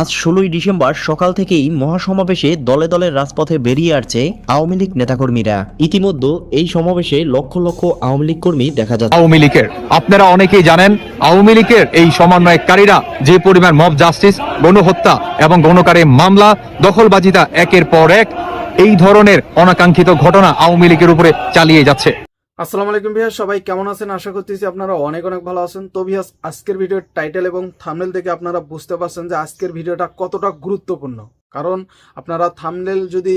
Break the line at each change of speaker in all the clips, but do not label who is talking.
আজ ষোলোই ডিসেম্বর সকাল থেকেই মহাসমাবেশে দলে দলে রাজপথে বেরিয়ে আসছে আওয়ামী লীগ নেতাকর্মীরা। ইতিমধ্যে এই সমাবেশে লক্ষ লক্ষ আওয়ামী লীগ কর্মী দেখা যাচ্ছে।
আওয়ামী লীগের। আপনারা অনেকেই জানেন, আওয়ামী লীগের এই সমন্বয়কারীরা যে পরিমাণ মব জাস্টিস গণহত্যা এবং গণকারে মামলা, দখলবাজিতা একের পর এক, এই ধরনের অনাকাঙ্ক্ষিত ঘটনা আওয়ামী লীগের উপরে চালিয়ে যাচ্ছে।
আসসালামু আলাইকুম ভিয়াস সবাই কেমন আছেন? আশা করতেছি আপনারা অনেক অনেক ভালো আছেন। তো ভিয়াস আজকের ভিডিওর টাইটেল এবং থামনেল দেখে আপনারা বুঝতে পারছেন যে আজকের ভিডিওটা কতটা গুরুত্বপূর্ণ। কারণ আপনারা থামনেল যদি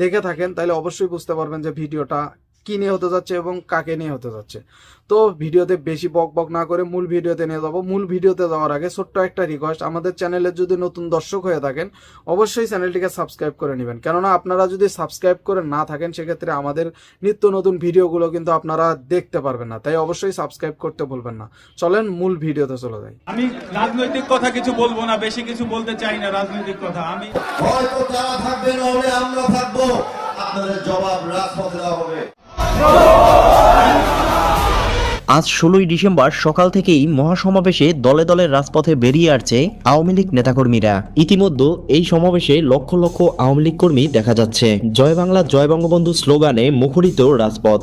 দেখে থাকেন, তাহলে অবশ্যই বুঝতে পারবেন যে ভিডিওটা কি নিয়ে হতে যাচ্ছে এবং কাকে নিয়ে হতে যাচ্ছে। তো ভিডিওতে বেশি বক বক না করে মূল ভিডিওতে নিয়ে যাব। মূল ভিডিওতে যাওয়ার আগে ছোট্ট একটা রিকোয়েস্ট আমাদের চ্যানেলে যদি নতুন দর্শক হয়ে থাকেন অবশ্যই চ্যানেলটিকে সাবস্ক্রাইব করে নেবেন। কেননা আপনারা যদি সাবস্ক্রাইব করে না থাকেন সেক্ষেত্রে আমাদের নিত্য নতুন ভিডিওগুলো কিন্তু আপনারা দেখতে পারবেন না। তাই অবশ্যই সাবস্ক্রাইব করতে ভুলবেন না। চলেন মূল ভিডিওতে চলে যাই।
আমি রাজনৈতিক কথা কিছু বলব না বেশি কিছু বলতে চাই না রাজনৈতিক কথা। আমি
হয়তো তারা থাকবে না হলে আমরা থাকব। আপনাদের জবাব রাজপথে দেওয়া হবে।
আজ ষোলোই ডিসেম্বর সকাল থেকেই মহাসমাবেশে দলে দলে রাজপথে বেরিয়ে আসছে আওয়ামী লীগ নেতাকর্মীরা। ইতিমধ্যে এই সমাবেশে লক্ষ লক্ষ আওয়ামী লীগ কর্মী দেখা যাচ্ছে। জয় বাংলা, জয় বঙ্গবন্ধু স্লোগানে মুখরিত রাজপথ।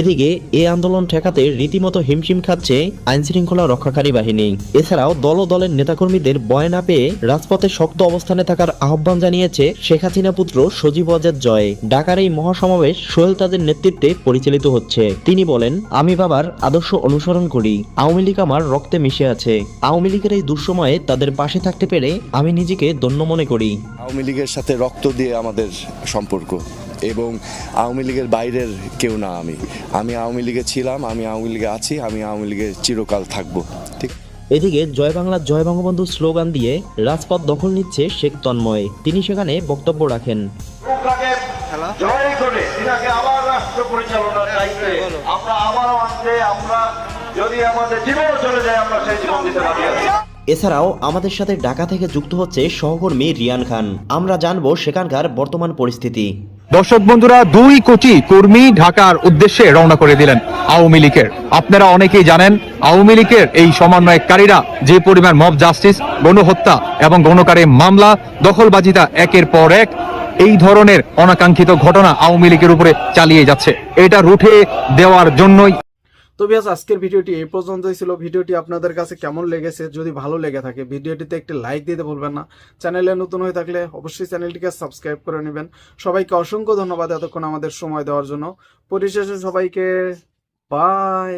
এদিকে এই আন্দোলন ঠেকাতে রীতিমতো হিমশিম খাচ্ছে আইনশৃঙ্খলা রক্ষাকারী বাহিনী। এছাড়াও দল দলের নেতাকর্মীদের বয় না পেয়ে রাজপথে শক্ত অবস্থানে থাকার আহ্বান জানিয়েছে শেখ হাসিনা পুত্র সজীব ওয়াজেদ জয়। ঢাকার এই মহাসমাবেশ সোহেল তাদের নেতৃত্বে পরিচালিত হচ্ছে। তিনি বলেন, আমি বাবার আদর্শ অনুসরণ করি। আওয়ামী লীগ আমার রক্তে মিশে আছে। আওয়ামী লীগের এই দুঃসময়ে তাদের পাশে থাকতে পেরে আমি নিজেকে ধন্য মনে করি।
আওয়ামী লীগের সাথে রক্ত দিয়ে আমাদের সম্পর্ক। এবং আওয়ামী লীগের বাইরের কেউ না আমি। আমি আওয়ামী লীগে ছিলাম আমি আওয়ামী লীগে আছি আমি আওয়ামী লীগে চিরকাল থাকব। ঠিক?
এদিকে জয় বাংলা জয় বঙ্গবন্ধু স্লোগান দিয়ে রাজপথ দখল নিচ্ছে শেখ তন্ময়। তিনি সেখানে বক্তব্য রাখেন।
জয় করে তিনাকে আবার রাষ্ট্র পরিচালনার দায়িত্বে আমরা আবারও আনতে আমরা যদি আমাদের জীবন চলে যায় আমরা সেই জীবন দিতে রাজি
এছাড়াও আমাদের সাথে ঢাকা থেকে যুক্ত হচ্ছে সহকর্মী রিয়ান খান। আমরা জানব সেখানকার বর্তমান পরিস্থিতি।
দর্শক বন্ধুরা, দুই কোটি কর্মী ঢাকার উদ্দেশ্যে রওনা করে দিলেন আওয়ামী লীগের। আপনারা অনেকেই জানেন, আওয়ামী লীগের এই সমন্বয়কারীরা যে পরিমাণ মব জাস্টিস গণহত্যা এবং গণকারে মামলা, দখলবাজিতা একের পর এক, এই ধরনের অনাকাঙ্ক্ষিত ঘটনা আওয়ামী লীগের উপরে চালিয়ে যাচ্ছে। এটা রুখে দেওয়ার জন্যই
তো বিয়াস, আজকের ভিডিওটি এই পর্যন্তই ছিল। ভিডিওটি আপনাদের কাছে কেমন লেগেছে? যদি ভালো লেগে থাকে, ভিডিওটিতে একটি লাইক দিতে ভুলবেন না। চ্যানেলে নতুন হয়ে থাকলে অবশ্যই চ্যানেলটিকে সাবস্ক্রাইব করে নেবেন। সবাইকে অসংখ্য ধন্যবাদ এতক্ষণ আমাদের সময় দেওয়ার জন্য। পরিশেষে সবাইকে বাই